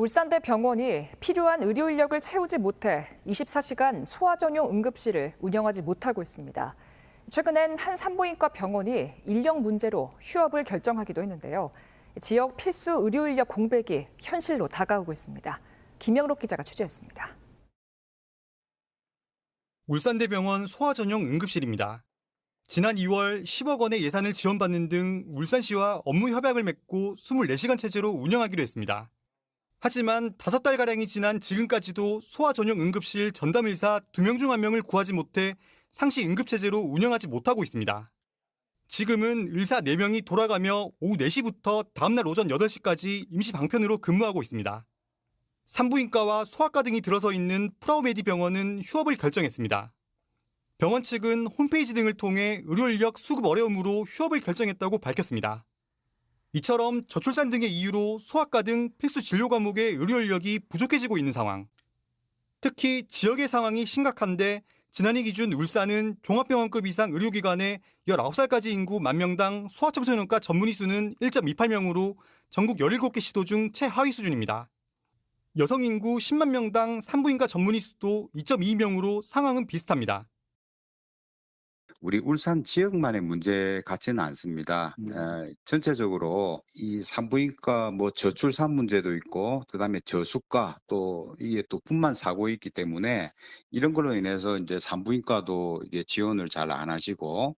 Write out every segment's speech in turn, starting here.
울산대 병원이 필요한 의료 인력을 채우지 못해 24시간 소아 전용 응급실을 운영하지 못하고 있습니다. 최근엔 한 산부인과 병원이 인력 문제로 휴업을 결정하기도 했는데요. 지역 필수 의료 인력 공백이 현실로 다가오고 있습니다. 김영록 기자가 취재했습니다. 울산대병원 소아 전용 응급실입니다. 지난 2월 10억 원의 예산을 지원받는 등 울산시와 업무 협약을 맺고 24시간 체제로 운영하기로 했습니다. 하지만 5달가량이 지난 지금까지도 소아 전용 응급실 전담 의사 2명 중 1명을 구하지 못해 상시 응급체제로 운영하지 못하고 있습니다. 지금은 의사 4명이 돌아가며 오후 4시부터 다음날 오전 8시까지 임시 방편으로 근무하고 있습니다. 산부인과와 소아과 등이 들어서 있는 프라우메디 병원은 휴업을 결정했습니다. 병원 측은 홈페이지 등을 통해 의료 인력 수급 어려움으로 휴업을 결정했다고 밝혔습니다. 이처럼 저출산 등의 이유로 소아과 등 필수 진료 과목의 의료 인력이 부족해지고 있는 상황. 특히 지역의 상황이 심각한데 지난해 기준 울산은 종합병원급 이상 의료기관의 19살까지 인구 만 명당 소아청소년과 전문의 수는 1.28명으로 전국 17개 시도 중 최하위 수준입니다. 여성 인구 10만 명당 산부인과 전문의 수도 2.2명으로 상황은 비슷합니다. 우리 울산 지역만의 문제 같지는 않습니다. 음. 에, 전체적으로 이 산부인과 뭐 저출산 문제도 있고 그다음에 저수가 또 이게 또 분만 사고 있기 때문에 이런 걸로 인해서 이제 산부인과도 이게 지원을 잘 안 하시고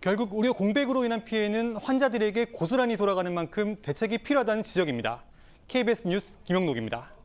결국 의료 공백으로 인한 피해는 환자들에게 고스란히 돌아가는 만큼 대책이 필요하다는 지적입니다. KBS 뉴스 김영록입니다.